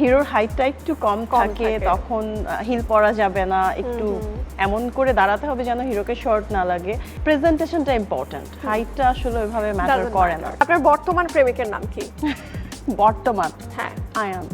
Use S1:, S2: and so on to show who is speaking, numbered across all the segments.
S1: হিরোর হাইটটা একটু কম থাকে। তখন হিল পরা যাবে না একটু এমন করে দাঁড়াতে হবে যেন হিরোকে শর্ট না লাগে। প্রেজেন্টেশনটা ইম্পর্ট্যান্ট হাইটটা আসলে ওইভাবে ম্যাটার করে না।
S2: আপনার বর্তমান প্রেমিকের নাম কি?
S1: বর্তমান।
S2: হ্যাঁ।
S1: আয়ান।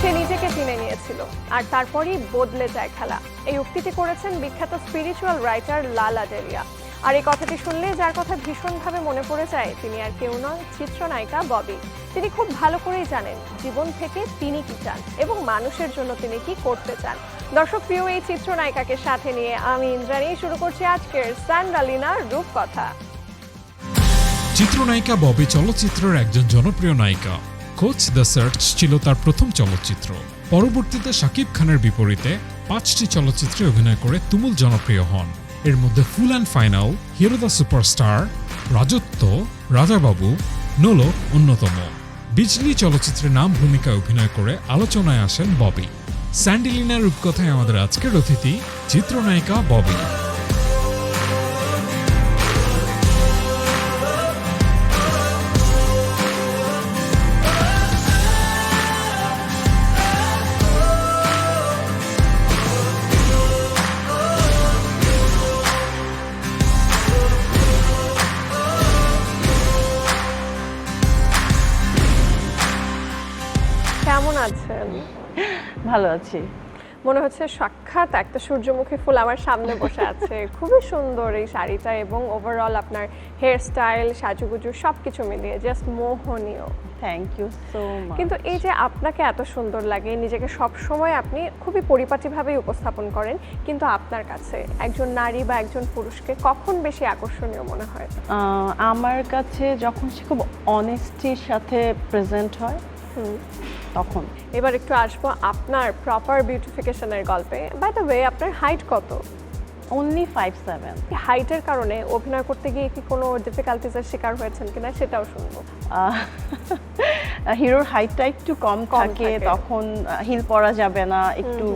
S2: সে নিজেকে চিনে নিয়েছিল আর তারপরই বদলে যায় খেলা। এই উক্তিটি করেছেন বিখ্যাত স্পিরিচুয়াল রাইটার লালা ডেলিয়া আর এই কথাটি শুনলে যার কথা ভীষণভাবে মনে পড়ে যায়, তিনি আর কেউ নয়, চিত্রনায়িকা ববি। তিনি খুব ভালো করেই জানেন জীবন থেকে তিনি কি চান এবং মানুষের জন্য তিনি কি করতে চান। দর্শক, প্রিয় এই চিত্রনায়িকাকে সাথে নিয়ে আমি ইন্দ্রাণী। শুরু করছি আজকের স্যান্ডালিনা রূপকথা।
S3: চিত্রনায়িকা ববি চলচ্চিত্রের একজন জনপ্রিয় নায়িকা। কোচ দ্য সার্চ ছিল তার প্রথম চলচ্চিত্র। পরবর্তীতে শাকিব খানের বিপরীতে পাঁচটি চলচ্চিত্রে অভিনয় করে তুমুল জনপ্রিয় হন। এর মধ্যে full and final hero the superstar রাজত্ব রাজাবাবু নোলো অন্যতম। বিজলি চলচ্চিত্রের নাম, ভূমিকায় অভিনয় করে আলোচনায় আসেন ববি। স্যান্ডিলিনার রূপকথায় আমাদের আজকের অতিথি, চিত্রনায়িকা ববি।
S1: ভালো আছি।
S2: মনে হচ্ছে সাক্ষাৎ একটা সূর্যমুখী ফুল আমার সামনে বসে আছে। খুবই সুন্দর এই শাড়িটা এবং ওভারঅল আপনার হেয়ার স্টাইল সাজুগুজু সব কিছু মিলিয়ে জাস্ট মোহনীয়।
S1: থ্যাংক ইউ সো মাচ
S2: কিন্তু এই যে আপনাকে এত সুন্দর লাগে নিজেকে সব সময় আপনি খুবই পরিপাটিভাবেই উপস্থাপন করেন কিন্তু আপনার কাছে একজন নারী বা একজন পুরুষকে কখন বেশি আকর্ষণীয় মনে হয়?
S1: আমার কাছে যখন সে খুব অনেস্টির সাথে প্রেজেন্ট হয়। তখন।
S2: এবার একটু আসব আপনার প্রপার বিউটিফিকেশনের গল্পে। বাই দ্য ওয়ে আপনার হাইট কত?
S1: অনলি ফাইভ সেভেন
S2: হাইটের কারণে অভিনয় করতে গিয়ে কি কোনো ডিফিকাল্টিজের শিকার হয়েছেন কিনা সেটাও শুনব।
S1: হিরোর হাইটটা একটু কম থাকে। তখন হিল পরা যাবে না একটু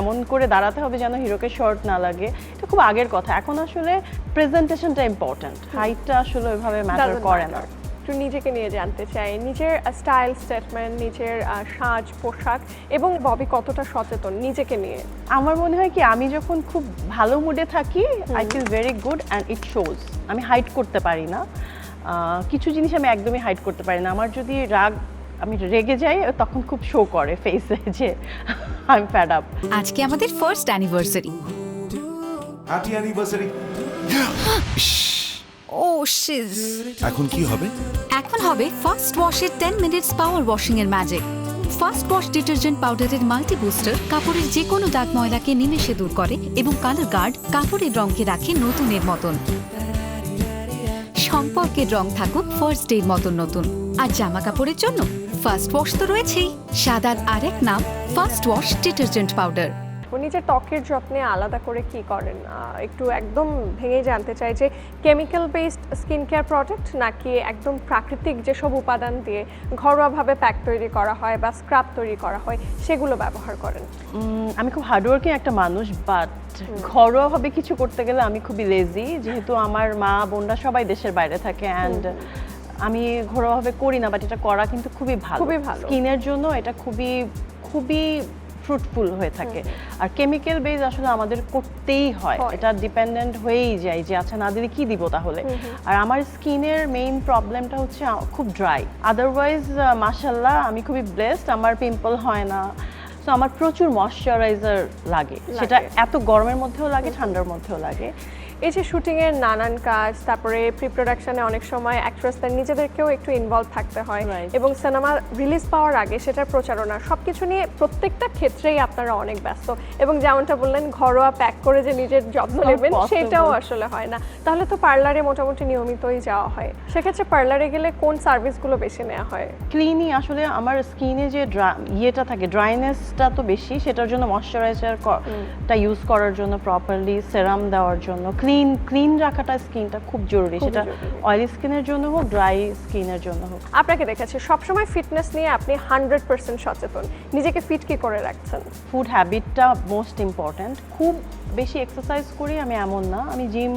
S1: এমন করে দাঁড়াতে হবে যেন হিরোকে শর্ট না লাগে। এটা খুব আগের কথা। এখন আসলে প্রেজেন্টেশনটা ইম্পর্ট্যান্ট হাইটটা আসলে ওইভাবে ম্যাটার করে না.
S2: একটু নিজেকে নিয়ে জানতে চাই। নিজের স্টাইল স্টেটমেন্ট নিজের সাজ পোশাক এবং ববি কতটা সচেতন নিজেকে নিয়ে?
S1: আমার মনে হয় কি আমি যখন খুব ভালো মুডে থাকি I feel very good and it shows আমি হাইড করতে পারি না। কিছু জিনিস আমি একদমই হাইড করতে পারি না। আমার যদি রাগ আমি রেগে যাই তখন খুব শো করে ফেসে যে আই এম ফ্যাড আপ
S4: আজকে আমাদের ফার্স্ট অ্যানিভার্সারি
S5: হ্যাপি অ্যানিভার্সারি
S4: ও শিজ
S5: এখন কি হবে?
S4: এখন হবে ফার্স্ট ওয়াশের 10 মিনিটস পাওয়ার ওয়াশিং এর ম্যাজিক ফার্স্ট ওয়াশ ডিটারজেন্ট পাউডারের মাল্টি বুস্টার কাপড়ের যে কোনো দাগ ময়লাকে নিমেষে দূর করে এবং কালার গার্ড কাপড়ের রঙকে রাখে নতুনের মতন। সম্পর্কের রং থাকুক ফার্স্ট ডের মতন নতুন। আর জামা কাপড়ের জন্য ফার্স্ট ওয়াশ তো রয়েছেই। সাদার আরেক নাম ফার্স্ট ওয়াশ ডিটারজেন্ট পাউডার
S2: ও নিজের ত্বকের যত্নে আলাদা করে কি করেন? একটু একদম ভেঙে জানতে চাই যে chemical based skin care product নাকি একদম প্রাকৃতিক যেসব উপাদান দিয়ে ঘরোয়াভাবে প্যাক তৈরি করা হয় বা স্ক্রাব তৈরি করা হয় সেগুলো ব্যবহার করেন?
S1: আমি খুব হার্ডওয়ার্কিং একটা মানুষ বাট ঘরোয়াভাবে কিছু করতে গেলে আমি খুবই লেজি যেহেতু আমার মা বোনরা সবাই দেশের বাইরে থাকে অ্যান্ড আমি ঘরোয়াভাবে করি না বাট এটা করা কিন্তু খুবই ভালো।
S2: খুবই ভালো।
S1: স্কিনের জন্য এটা খুবই খুবই ফ্রুটফুল হয়ে থাকে। আর কেমিক্যাল বেজ আসলে আমাদের করতেই হয়। এটা ডিপেন্ডেন্ট হয়েই যায় যে আচ্ছা না দিলে কি দিব তাহলে? আর আমার স্কিনের মেইন প্রবলেমটা হচ্ছে খুব ড্রাই আদারওয়াইজ মাসাল্লাহ আমি খুবই ব্লেসড আমার পিম্পল হয় না। তো আমার প্রচুর ময়শ্চারাইজার লাগে। সেটা এত গরমের মধ্যেও লাগে ঠান্ডার মধ্যেও লাগে।
S2: এই যে শুটিং এর নানান কাজ তারপরে প্রি প্রোডাকশনে অনেক সময় অ্যাক্ট্রেসদের নিজেদেরকেও একটু ইনভলভ থাকতে হয় এবং সিনেমা রিলিজ পাওয়ার আগে সেটার প্রচারণা সবকিছু নিয়ে প্রত্যেকটা ক্ষেত্রেই আপনারা অনেক ব্যস্ত। এবং যেমনটা বললেন ঘরোয়া প্যাক করে যে নিজের যত্ন নেবেন সেটাও আসলে হয় না। তাহলে তো পার্লারে মোটামুটি নিয়মিতই যাওয়া হয়। সেক্ষেত্রে পার্লারে গেলে কোন সার্ভিসগুলো বেশি নেওয়া হয়?
S1: ক্লিনই আসলে আমার স্কিনে যে ইয়েটা থাকে ড্রাইনেসটা তো বেশি সেটার জন্য ময়শ্চারাইজারটা ইউজ করার জন্য প্রপারলি সেরাম দেওয়ার জন্য ক্লিন ক্লিন ক্লিন রাখাটা স্কিনটা খুব জরুরি সেটা অয়েলি স্কিনের জন্য হোক ড্রাই স্কিনের জন্য হোক।
S2: আপনাকে দেখেছি সবসময় ফিটনেস নিয়ে আপনি হান্ড্রেড পার্সেন্ট সচেতন। নিজেকে ফিট কি করে রাখছেন?
S1: ফুড হ্যাবিটটা মোস্ট ইম্পর্ট্যান্ট খুব বেশি এক্সারসাইজ করি আমি এমন না আমি জিম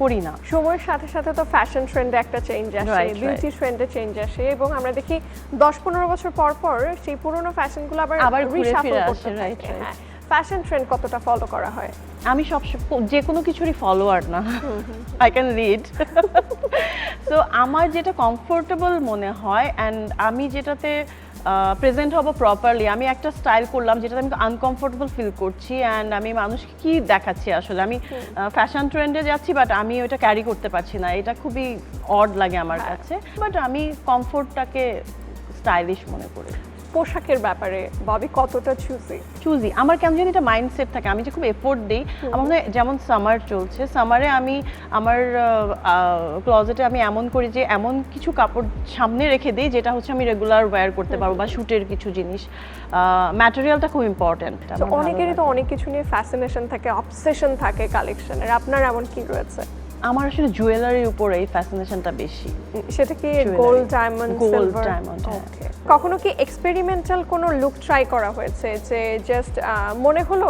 S1: করি না।
S2: সময়ের সাথে সাথে তো ফ্যাশন ট্রেন্ডে একটা চেঞ্জ আসে. বিউটি ট্রেন্ডে চেঞ্জ আসে এবং আমরা দেখি দশ পনেরো বছর পর পর সেই পুরোনো ফ্যাশনগুলো আবার
S1: আবার ফিরে
S2: করতে থাকে. হ্যাঁ ফ্যাশন ট্রেন্ড কতটা ফলো করা হয়?
S1: আমি সব যে কোনো কিছুরই ফলোয়ার না। আই ক্যান রিড সো আমার যেটা কমফোর্টেবল মনে হয় অ্যান্ড আমি যেটাতে প্রেজেন্ট হব প্রপারলি আমি একটা স্টাইল করলাম যেটাতে আমি আনকমফোর্টেবল ফিল করছি অ্যান্ড আমি মানুষকে কি দেখাচ্ছি আসলে? আমি ফ্যাশন ট্রেন্ডে যাচ্ছি বাট আমি ওটা ক্যারি করতে পারছি না। এটা খুবই অড লাগে আমার
S2: হ্যাঁ।
S1: কাছে। বাট আমি কমফোর্টটাকে স্টাইলিশ মনে করি।
S2: পোশাকের ব্যাপারে ববি কতটা চুজি
S1: চুজি আমার কেমন জানি এটা মাইন্ডসেট থাকে আমি যে খুব এফোর্ট দিই আমার মনে যেমন সামার চলছে সামারে আমি আমার ক্লজেটে আমি এমন করি যে এমন কিছু কাপড় সামনে রেখে দিই যেটা হচ্ছে আমি রেগুলার ওয়্যার করতে পারব বা শ্যুটের কিছু জিনিস। ম্যাটেরিয়ালটা খুব ইম্পর্ট্যান্ট
S2: তো অনেকেরই তো অনেক কিছু নিয়ে ফ্যাসিনেশন থাকে অবসেশন থাকে কালেকশনের আপনার এমন কি রয়েছে?
S1: আমার আসলে জুয়েলারির উপর এই ফ্যাসিনেশনটা বেশি।
S2: সেটা কি গোল্ড ডায়মন্ড
S1: diamond, হ্যাঁ।
S2: কখনো কি এক্সপেরিমেন্টাল কোনো লুক ট্রাই করা হয়েছে যে জাস্ট মনে হলো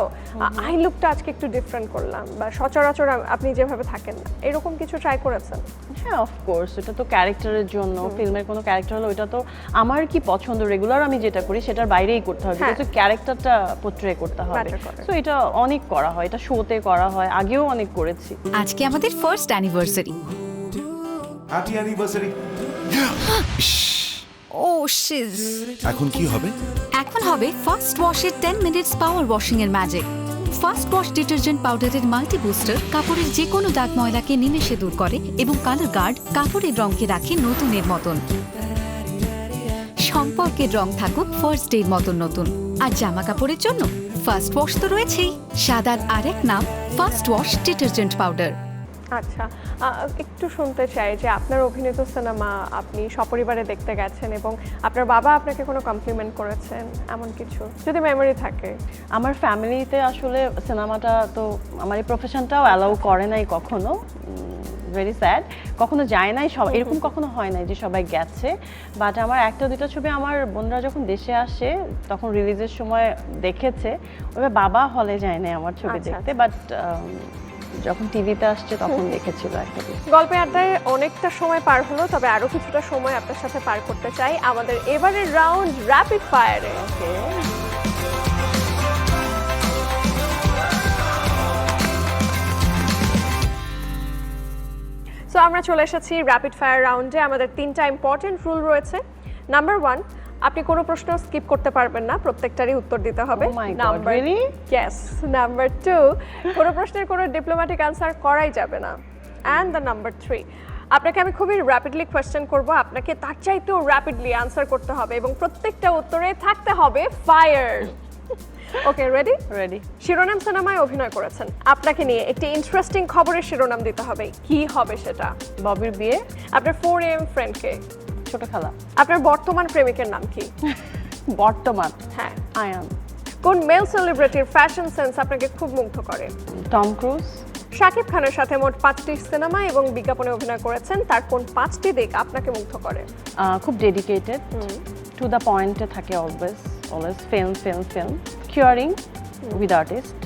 S2: আই লুকটা আজকে একটু ডিফারেন্ট করলাম বা সচরাচর আপনি যেভাবে থাকেন না এরকম কিছু ট্রাই করেছেন?
S1: হ্যাঁ অফকোর্স এটা তো ক্যারেক্টারের জন্য। ফিল্মের কোনো ক্যারেক্টার হলো ওটা তো আমার কি পছন্দ? রেগুলার আমি যেটা করি সেটার বাইরেই করতে হবে
S2: হ্যাঁ।
S1: কিন্তু ক্যারেক্টারটা পোট্রে করতে হবে। সো এটা অনেক করা হয় এটা শোতে করা হয় আগেও অনেক করেছি।
S4: আজকে আমাদের ফার্স্ট অ্যানিভার্সারি
S5: হ্যাপি অ্যানিভার্সারি
S4: ও শিজ
S5: এখন কি হবে?
S4: এখন হবে ফার্স্ট ওয়াশের টেন মিনিটস পাওয়ার ওয়াশিং এর ম্যাজিক ফার্স্ট ওয়াশ ডিটারজেন্ট পাউডারের মাল্টি বুস্টার কাপড়ের যে কোনো দাগ ময়লাকে নিমেষে দূর করে এবং কালার গার্ড কাপড়ের রঙকে রাখে নতুনের মতন। সম্পর্কের রং থাকুক ফার্স্ট ডের মতন নতুন। আর জামা কাপড়ের জন্য ফার্স্ট ওয়াশ তো রয়েছেই। সাদার আরেক নাম ফার্স্ট ওয়াশ ডিটারজেন্ট পাউডার
S2: আচ্ছা একটু শুনতে চাই যে আপনার অভিনীত সিনেমা আপনি সপরিবারে দেখতে গেছেন এবং আপনার বাবা আপনাকে কোনো কমপ্লিমেন্ট করেছেন? এমন কিছু? যদি মেমরি থাকে।
S1: আমার ফ্যামিলিতে আসলে সিনেমাটা তো আমার এই প্রফেশনটাও অ্যালাউ করে নাই কখনো। ভেরি স্যাড কখনো যায় নাই সব এরকম কখনো হয় নাই যে সবাই গেছে। বাট আমার একটা দুটো ছবি আমার বোনরা যখন দেশে আসে তখন রিলিজের সময় দেখেছে। ওইভাবে বাবা হলে যায় নাই আমার ছবি
S2: আচ্ছা,
S1: দেখতে। বাট যখন টিভিতে আসছে তখন দেখেছিল একটা।
S2: গল্পে আড্ডায় অনেকটা সময় পার হলো তবে আরও কিছুটা সময় আপনার সাথে পার করতে চাই। আমাদের এবারের রাউন্ড র্যাপিড ফায়ারে সো আমরা চলে এসেছি র্যাপিড ফায়ার রাউন্ডে আমাদের তিনটা ইম্পর্টেন্ট রুল রয়েছে। নাম্বার ওয়ান আপনি কোনো প্রশ্ন স্কিপ করতে পারবেন না প্রত্যেকটারই উত্তর দিতে হবে।
S1: Oh
S2: number yes number two কোনো প্রশ্নের কোনো ডিপ্লোম্যাটিক আনসার করাই যাবে না। অ্যান্ড দ্য নাম্বার থ্রি আপনাকে আমি খুবই র্যাপিডলি কোয়েশ্চেন করব। আপনাকে তার চাইতেও র্যাপিডলি আনসার করতে হবে এবং প্রত্যেকটা উত্তরে থাকতে হবে ফায়ার ওকে রেডি
S1: রেডি
S2: শিরোনাম সিনেমায় অভিনয় করেছেন। আপনাকে নিয়ে একটি ইন্টারেস্টিং খবরের শিরোনাম দিতে হবে। কি হবে সেটা?
S1: ববির বিয়ে?
S2: আপনার ফোর এম ফ্রেন্ডকে
S1: ছোট খেলা।
S2: আপনার বর্তমান প্রেমিকের নাম কি?
S1: বর্তমান?
S2: হ্যাঁ।
S1: আয়ান
S2: কোন মেল সেলিব্রিটির ফ্যাশন সেন্স আপনাকে খুব মুগ্ধ করে?
S1: টম ক্রুজ
S2: শাকিব খানের সাথে মোট পাঁচটি সিনেমা এবং বিজ্ঞাপনে অভিনয় করেছেন তার কোন পাঁচটি দিক আপনাকে মুগ্ধ করে?
S1: খুব ডেডিকেটেড টু দ্য পয়েন্টে থাকে always always film film film curing with artist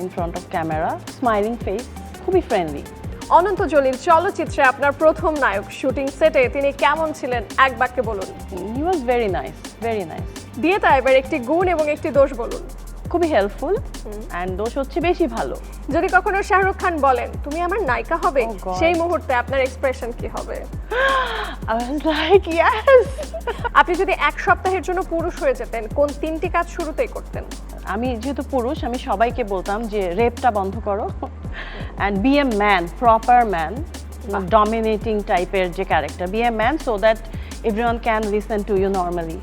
S1: in front of camera smiling face খুবই ফ্রেন্ডলি
S2: অনন্ত জলিল চলচ্চিত্রে আপনার প্রথম নায়ক শুটিং সেটে তিনি কেমন ছিলেন? এক বাক্যে বলুন।
S1: He was very nice very nice
S2: দিয়ে তা এবার একটি গুণ এবং একটি দোষ বলুন।
S1: খুবই হেল্পফুল অ্যান্ড দোষ হচ্ছে বেশি ভালো।
S2: যদি কখনো শাহরুখ খান বলেন তুমি আমার নায়িকা হবে?
S1: Oh
S2: সেই মুহূর্তে আপনার এক্সপ্রেশন কি হবে! আপনি যদি এক সপ্তাহের জন্য পুরুষ হয়ে যেতেন কোন তিনটি কাজ শুরুতেই করতেন?
S1: আমি যেহেতু পুরুষ আমি সবাইকে বলতাম যে রেপটা বন্ধ করো। And be a man proper man dominating টাইপের যে character be a man so that everyone can listen to you normally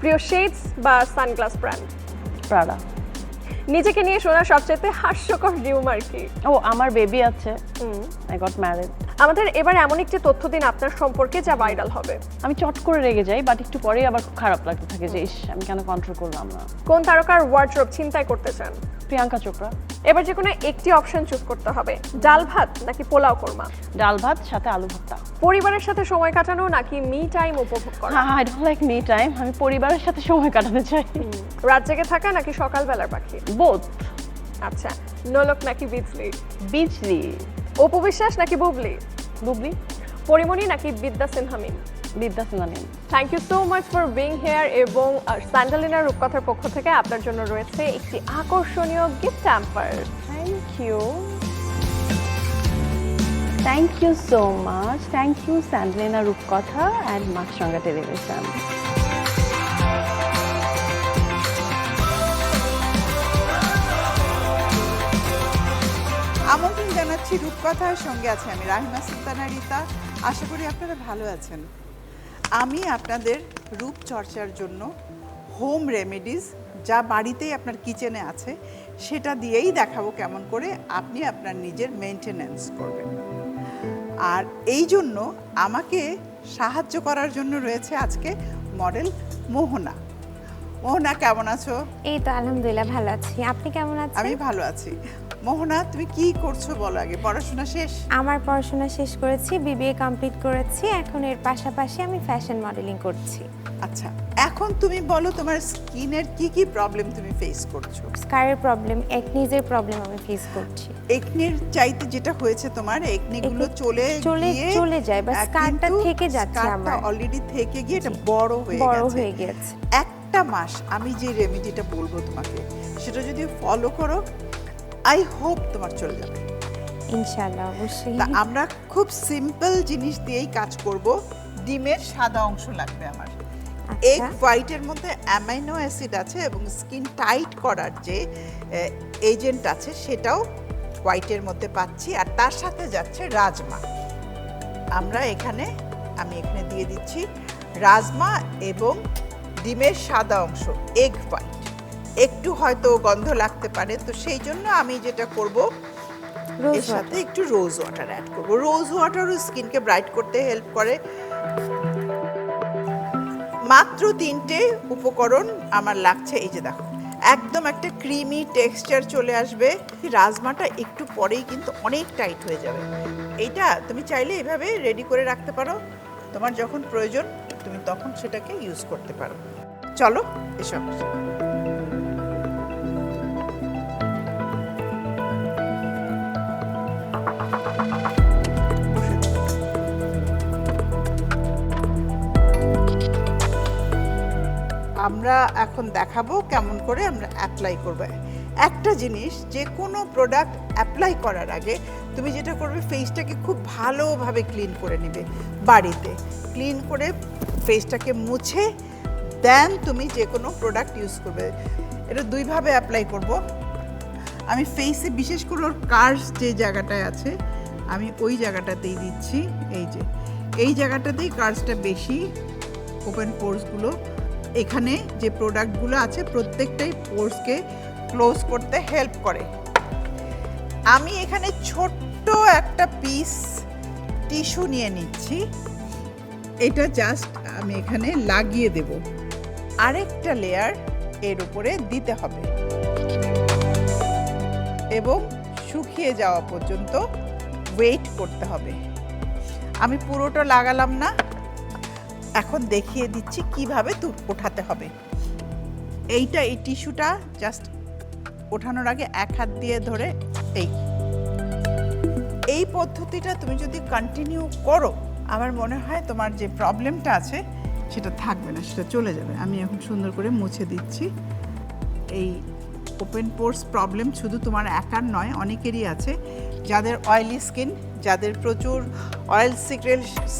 S2: প্রিয় শেডস বা সানগ্লাস ব্র্যান্ড
S1: প্রাডা
S2: নিজেকে নিয়ে শোনা সবচেয়ে হাস্যকর রিউমার কি?
S1: ও আমার বেবি আছে। আই গট ম্যারিড
S2: আমাদের এবার এমন একটি তথ্য দিন আপনার সম্পর্কে যা ভাইরাল হবে।
S1: আমি চট করে রেগে যাই বাট একটু পরেই আবার খুব খারাপ লাগতে থাকে যে ইস আমি কেন কন্ট্রোল করলাম না?
S2: কোন তারকার ওয়ার্ড্রোব চিন্তাই করতে চান
S1: প্রিয়াঙ্কা চোপড়া।
S2: এবার যে কোনো একটি অপশন চুজ করতে হবে। ডাল ভাত নাকি পোলাও কোরমা?
S1: ডাল ভাত সাথে আলু ভর্তা।
S2: পরিবারের সাথে সময় কাটানো নাকি মি টাইম উপভোগ করা?
S1: I don't like me time আমি পরিবারের সাথে সময় কাটাতে চাই।
S2: রাত জেগে থাকা নাকি সকালবেলার পাখি?
S1: বোথ
S2: আচ্ছা নোলক নাকি বিজলি?
S1: বিজলি।
S2: অপু বিশ্বাস নাকি বুবলি?
S1: বুবলি?
S2: পরিমণি নাকি বিদ্যা সিনহামিন?
S1: Bidya সিনামিন
S2: thank you so much for being here এবং স্যান্ডালিনার রূপকথার পক্ষ থেকে আপনার জন্য রয়েছে একটি আকর্ষণীয় gift tamper
S1: thank you thank you so much thank you Sandalina Rupkotha and Maasranga television.
S6: আমন্ত্রণ জানাচ্ছি রূপকথার সঙ্গে আছে আমি রাহিমা সুলতানা রীতা। আশা করি আপনারা ভালো আছেন। আমি আপনাদের রূপচর্চার জন্য হোম রেমেডিস যা বাড়িতেই আপনার কিচেনে আছে সেটা দিয়েই দেখাবো কেমন করে আপনি আপনার নিজের মেনটেনেন্স করবেন। আর এই জন্য আমাকে সাহায্য করার জন্য রয়েছে আজকে মডেল মোহনা। মোহনা কেমন আছো?
S7: এই তো আলহামদুলিল্লাহ ভালো আছি। আপনি কেমন আছেন?
S6: আমি ভালো আছি। মোহনা তুমি কি করছ বলো আগে? পড়াশোনা শেষ?
S7: আমার পড়াশোনা শেষ করেছি বিবিএ কমপ্লিট করেছি এখন এর পাশাপাশি আমি ফ্যাশন মডেলিং করছি।
S6: আচ্ছা এখন তুমি বলো তোমার স্কিনের কি কি প্রবলেম তুমি ফেস করছ?
S7: স্কারের প্রবলেম একনিজের প্রবলেম আমি ফেস করছি।
S6: একনির চাইতে যেটা হয়েছে তোমার
S7: একনি
S6: চলে
S7: চলে-
S6: গিয়ে
S7: চলে যায়, বা scar-টা থেকে যাচ্ছে আমার।
S6: অলরেডি থেকে গিয়ে এটা বড় হয়ে গেছে।
S7: বড় হয়ে গেছে।
S6: একটা মাস আমি যে রেমেডিটা বলব তোমাকে সেটা যদি ফলো করো আই হোপ তোমার চলে যাবে।
S7: ইনশাআল্লাহ অবশ্যই।
S6: তা আমরা খুব সিম্পল জিনিস দিয়েই কাজ করব। ডিমের সাদা অংশ লাগবে আমার। এগ
S7: আচ্ছা
S6: হোয়াইটের মধ্যে অ্যামাইনো অ্যাসিড আছে এবং স্কিন টাইট করার যে এজেন্ট আছে সেটাও হোয়াইটের মধ্যে পাচ্ছি। আর তার সাথে যাচ্ছে রাজমা। আমরা এখানে আমি এখানে দিয়ে দিচ্ছি রাজমা এবং ডিমের সাদা অংশ এগ হোয়াইট একটু হয়তো গন্ধ লাগতে পারে তো সেই জন্য আমি যেটা করব এর সাথে একটু রোজ ওয়াটার অ্যাড করব। রোজ ওয়াটারও স্কিনকে ব্রাইট করতে হেল্প করে। মাত্র তিনটে উপকরণ আমার লাগছে এই যে দেখো। একদম একটা ক্রিমি টেক্সচার চলে আসবে। রাজমাটা একটু পরেই কিন্তু অনেক টাইট হয়ে যাবে। এইটা তুমি চাইলে এভাবে রেডি করে রাখতে পারো। তোমার যখন প্রয়োজন তুমি তখন সেটাকে ইউজ করতে পারো। চলো এসব আমরা এখন দেখাবো কেমন করে আমরা অ্যাপ্লাই করব। একটা জিনিস, যে কোনো প্রোডাক্ট অ্যাপ্লাই করার আগে তুমি যেটা করবে ফেসটাকে খুব ভালোভাবে ক্লিন করে নেবে বাড়িতে। ক্লিন করে ফেসটাকে মুছে দেন তুমি যে কোনো প্রোডাক্ট ইউজ করবে। এটা দুইভাবে অ্যাপ্লাই করব। আমি ফেসে বিশেষ করে ওর কার্স যে জায়গাটায় আছে, আমি ওই জায়গাটাতেই দিচ্ছি, এই যে। এই জায়গাটাতেই কার্সটা বেশি ওপেন পোর্সগুলো এখানে যে প্রোডাক্টগুলো আছে প্রত্যেকটাই পোর্সকে ক্লোজ করতে হেল্প করে। আমি এখানে ছোট্ট একটা পিস টিস্যু নিয়ে নিচ্ছি। এটা জাস্ট আমি এখানে লাগিয়ে দেব। আরেকটা লেয়ার এর উপরে দিতে হবে। এবং শুকিয়ে যাওয়া পর্যন্ত ওয়েট করতে হবে। আমি পুরোটা লাগালাম না। এখন দেখিয়ে দিচ্ছি কীভাবে তু ওঠাতে হবে। এইটা এই টিস্যুটা জাস্ট ওঠানোর আগে এক হাত দিয়ে ধরে এই। এই পদ্ধতিটা তুমি যদি কন্টিনিউ করো, আমার মনে হয় তোমার যে প্রবলেমটা আছে, সেটা থাকবে না, সেটা চলে যাবে। আমি এখন সুন্দর করে মুছে দিচ্ছি। এই ওপেন পোর্স প্রবলেম শুধু তোমার একার নয়, অনেকেরই আছে। যাদের অয়েলি স্কিন যাদের প্রচুর অয়েল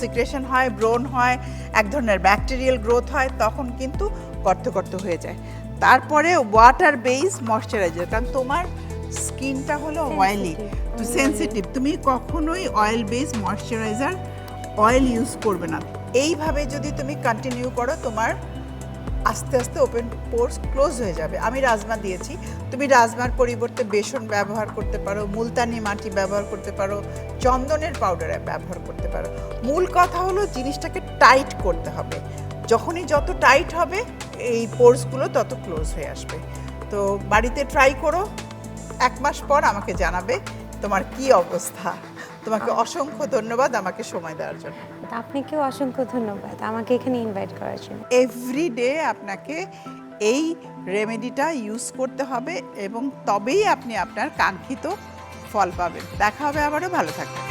S6: সিক্রেশন হয় ব্রোন হয় এক ধরনের ব্যাকটেরিয়াল গ্রোথ হয় তখন কিন্তু গর্ত গর্ত হয়ে যায়। তারপরে ওয়াটার বেস ময়শ্চারাইজার কারণ তোমার স্কিনটা হলো অয়েলি সেন্সিটিভ তুমি কখনোই oil base moisturiser oil use করবে না। এইভাবে যদি তুমি কন্টিনিউ করো তোমার আস্তে আস্তে ওপেন পোর্স ক্লোজ হয়ে যাবে। আমি রাজমা দিয়েছি। তুমি রাজমার পরিবর্তে বেসন ব্যবহার করতে পারো, মুলতানি মাটি ব্যবহার করতে পারো, চন্দনের পাউডার ব্যবহার করতে পারো। মূল কথা হলো জিনিসটাকে টাইট করতে হবে। যখনই যত টাইট হবে, এই পোর্সগুলো তত ক্লোজ হয়ে আসবে। তো বাড়িতে ট্রাই করো। এক মাস পর আমাকে জানাবে তোমার কি অবস্থা। তোমাকে অসংখ্য ধন্যবাদ আমাকে সময় দেওয়ার জন্য।
S7: আপনাকেও অসংখ্য ধন্যবাদ আমাকে এখানে ইনভাইট করার জন্য।
S6: এভরি ডে আপনাকে এই রেমেডিটা ইউজ করতে হবে এবং তবেই আপনি আপনার কাঙ্ক্ষিত ফল পাবেন। দেখা হবে আবারও ভালো থাকবেন।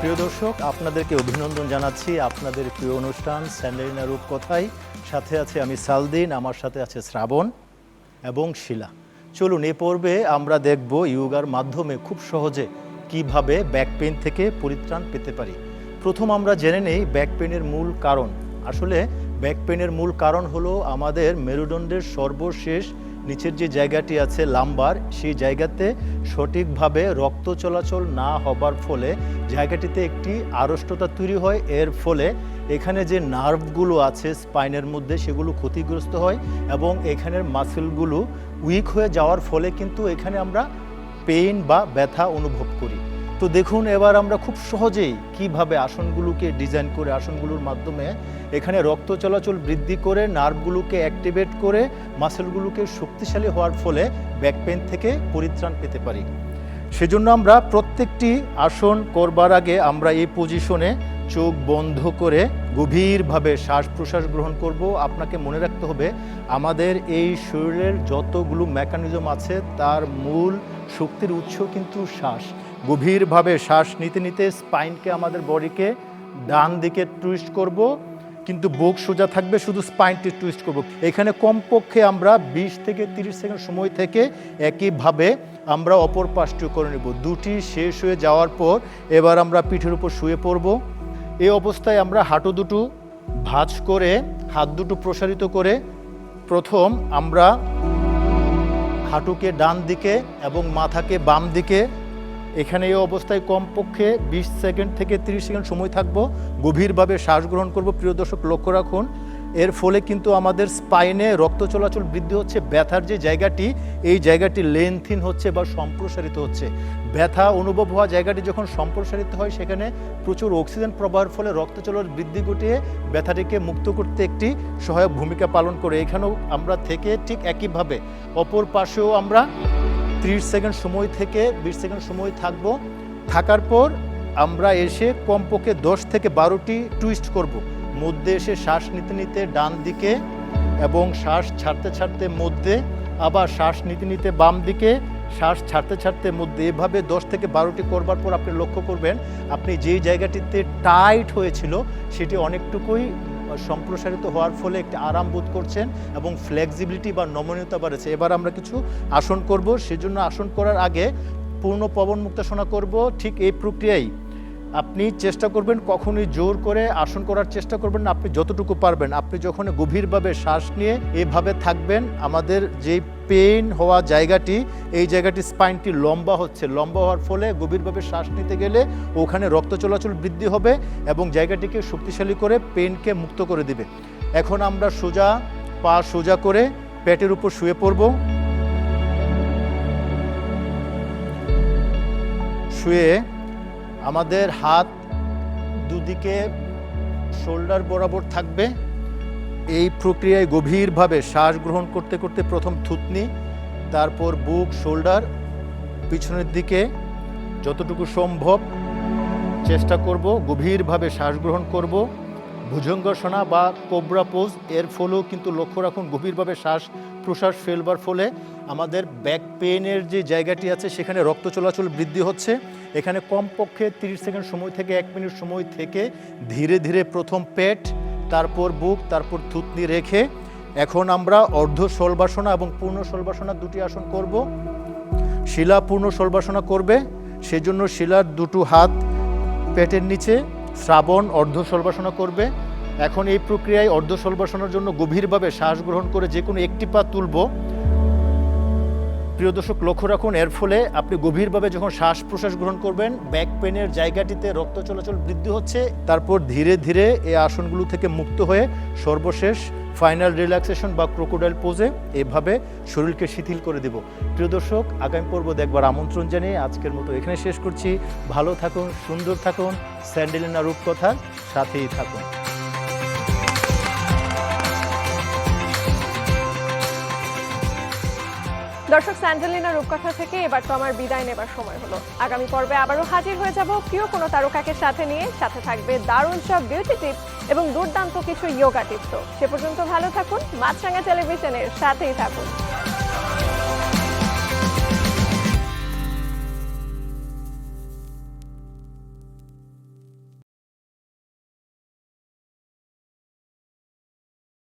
S8: প্রিয় দর্শক আপনাদেরকে অভিনন্দন জানাচ্ছি আপনাদের প্রিয় অনুষ্ঠান স্যান্ডারিনা রূপকথায়। সাথে আছে আমি সালদিন আমার সাথে আছে শ্রাবণ। এবং শিলা। চলুন, এ পর্বে আমরা দেখব ইয়োগার মাধ্যমে খুব সহজে কীভাবে ব্যাক পেন থেকে পরিত্রাণ পেতে পারি। প্রথম আমরা জেনে নেই ব্যাক পেনের মূল কারণ। আসলে ব্যাক পেনের মূল কারণ হলো আমাদের মেরুদণ্ডের সর্বশেষ নিচের যে জায়গাটি আছে লাম্বার, সেই জায়গাতে সঠিকভাবে রক্ত চলাচল না হবার ফলে জায়গাটিতে একটি আড়ষ্টতা তৈরি হয়। এর ফলে এখানে যে নার্ভগুলো আছে স্পাইনের মধ্যে, সেগুলো ক্ষতিগ্রস্ত হয় এবং এখানের মাসেলগুলো উইক হয়ে যাওয়ার ফলে কিন্তু এখানে আমরা পেইন বা ব্যথা অনুভব করি। তো দেখুন, এবার আমরা খুব সহজেই কীভাবে আসনগুলোকে ডিজাইন করে, আসনগুলোর মাধ্যমে এখানে রক্ত চলাচল বৃদ্ধি করে নার্ভগুলোকে অ্যাক্টিভেট করে মাসেলগুলোকে শক্তিশালী হওয়ার ফলে ব্যাক পেন থেকে পরিত্রাণ পেতে পারি। সেজন্য আমরা প্রত্যেকটি আসন করবার আগে আমরা এই পজিশনে চোখ বন্ধ করে গভীরভাবে শ্বাস প্রশ্বাস গ্রহণ করব। আপনাকে মনে রাখতে হবে, আমাদের এই শরীরের যতগুলো মেকানিজম আছে, তার মূল শক্তির উৎস কিন্তু শ্বাস। গভীরভাবে শ্বাস নিতে নিতে স্পাইনকে আমাদের বডিকে ডান দিকে টুইস্ট করব, কিন্তু বুক সোজা থাকবে, শুধু স্পাইনটি টুইস্ট করব। এখানে কমপক্ষে আমরা 20 থেকে 30 সেকেন্ড সময় থেকে একইভাবে আমরা অপর পাশটিও করে নেব। দুটি শেষ হয়ে যাওয়ার পর এবার আমরা পিঠের উপর শুয়ে পড়ব। এই অবস্থায় আমরা হাঁটু দুটো ভাঁজ করে, হাত দুটো প্রসারিত করে প্রথম আমরা হাঁটুকে ডান দিকে এবং মাথাকে বাম দিকে এখানে এই অবস্থায় কমপক্ষে বিশ সেকেন্ড থেকে 30 সেকেন্ড সময় থাকব। গভীরভাবে শ্বাস গ্রহণ করব, প্রিয় দর্শক, লক্ষ্য রাখুন। এর ফলে কিন্তু আমাদের স্পাইনে রক্ত চলাচল বৃদ্ধি হচ্ছে, ব্যথার যে জায়গাটি, এই জায়গাটি লেনথিন হচ্ছে বা সম্প্রসারিত হচ্ছে। ব্যথা অনুভব হওয়া জায়গাটি যখন সম্প্রসারিত হয়, সেখানে প্রচুর অক্সিজেন প্রবাহের ফলে রক্ত চলাচল বৃদ্ধি ঘটিয়ে ব্যথাটিকে মুক্ত করতে একটি সহায়ক ভূমিকা পালন করে। এখানেও আমরা থেকে ঠিক একইভাবে, অপর পাশেও আমরা 30 সেকেন্ড সময় থেকে 20 সেকেন্ড সময় থাকব। থাকার পর আমরা এসে কমপক্ষে 10 থেকে বারোটি টুইস্ট করব। মধ্যে এসে শ্বাস নিতে নিতে ডান দিকে এবং শ্বাস ছাড়তে ছাড়তে মধ্যে, আবার শ্বাস নিতে নিতে বাম দিকে, শ্বাস ছাড়তে ছাড়তে মধ্যে। এভাবে দশ থেকে বারোটি করবার পর আপনি লক্ষ্য করবেন, আপনি যেই জায়গাটিতে টাইট হয়েছিল, সেটি অনেকটুকুই সম্প্রসারিত হওয়ার ফলে একটি আরাম বোধ করছেন এবং ফ্লেক্সিবিলিটি বা নমনীয়তা বাড়েছে। এবার আমরা কিছু আসন করব। সেজন্য আসন করার আগে পূর্ণ পবন মুক্তাসনা করব। ঠিক এই প্রক্রিয়ায় আপনি চেষ্টা করবেন কখনোই জোর করে আসন করার চেষ্টা করবেন না, আপনি যতটুকু পারবেন। আপনি যখন গভীরভাবে শ্বাস নিয়ে এভাবে থাকবেন, আমাদের যে পেইন হওয়া জায়গাটি, এই জায়গাটি স্পাইনটি লম্বা হচ্ছে। লম্বা হওয়ার ফলে গভীরভাবে শ্বাস নিতে গেলে ওখানে রক্ত চলাচল বৃদ্ধি হবে এবং জায়গাটিকে শক্তিশালী করে পেইনকে মুক্ত করে দিবে। এখন আমরা সোজা, পা সোজা করে পেটের উপর শুয়ে পড়ব। শুয়ে আমাদের হাত দুদিকে শোল্ডার বরাবর থাকবে। এই প্রক্রিয়ায় গভীরভাবে শ্বাস গ্রহণ করতে করতে প্রথম থুতনি, তারপর বুক, শোল্ডার, পিছনের দিকে যতটুকু সম্ভব চেষ্টা করব, গভীরভাবে শ্বাস গ্রহণ করব। ভুজঙ্গাসনা বা কোবরা পোজ, এর ফলেও কিন্তু লক্ষ্য রাখুন, গভীরভাবে শ্বাস প্রশ্বাস ফেলবার ফলে আমাদের ব্যাক পেনের যে জায়গাটি আছে, সেখানে রক্ত চলাচল বৃদ্ধি হচ্ছে। এখানে কমপক্ষে 30 সেকেন্ড সময় থেকে এক মিনিট সময় থেকে ধীরে ধীরে প্রথম পেট, তারপর বুক, তারপর থুতনি রেখে এখন আমরা অর্ধ শোলবাসনা এবং পূর্ণ শোলবাসনা দুটি আসন করব। শিলা পূর্ণ শোলবাসনা করবে, সেজন্য শিলার দুটো হাত পেটের নিচে, শ্রাবণ অর্ধ শোলবাসনা করবে। এখন এই প্রক্রিয়ায় অর্ধ শোলবাসনার জন্য গভীরভাবে শ্বাস গ্রহণ করে যে কোনো একটি পা তুলব। প্রিয় দর্শক, লক্ষ্য রাখুন, এর ফলে আপনি গভীরভাবে যখন শ্বাস প্রশ্বাস গ্রহণ করবেন ব্যাক পেনের জায়গাটিতে রক্ত চলাচল বৃদ্ধি হচ্ছে, তারপর ধীরে ধীরে এই আসনগুলো থেকে মুক্ত হয়ে সর্বশেষ ফাইনাল রিল্যাক্সেশন বা ক্রোকোডাইল পোজে এভাবে শরীরকে শিথিল করে দেব। প্রিয় দর্শক, আগামী পর্ব দেখবার আমন্ত্রণ জানিয়ে আজকের মতো এখানে শেষ করছি। ভালো থাকুন, সুন্দর থাকুন, স্যান্ডেলিনা রূপকথার সাথেই থাকুন।
S2: দর্শক, স্যান্ডেলিনা রূপকথা থেকে এবার তো আমার বিদায় নেবার সময় হলো। আগামী পর্বে আবারও হাজির হয়ে যাব প্রিয় কোনো তারকাকে সাথে নিয়ে। সাথে থাকবে দারুণ সব বিউটি টিপস এবং দুর্দান্ত কিছু ইয়োগা টিপস সে পর্যন্ত ভালো থাকুন, মাছরাঙা টেলিভিশনের সাথেই থাকুন।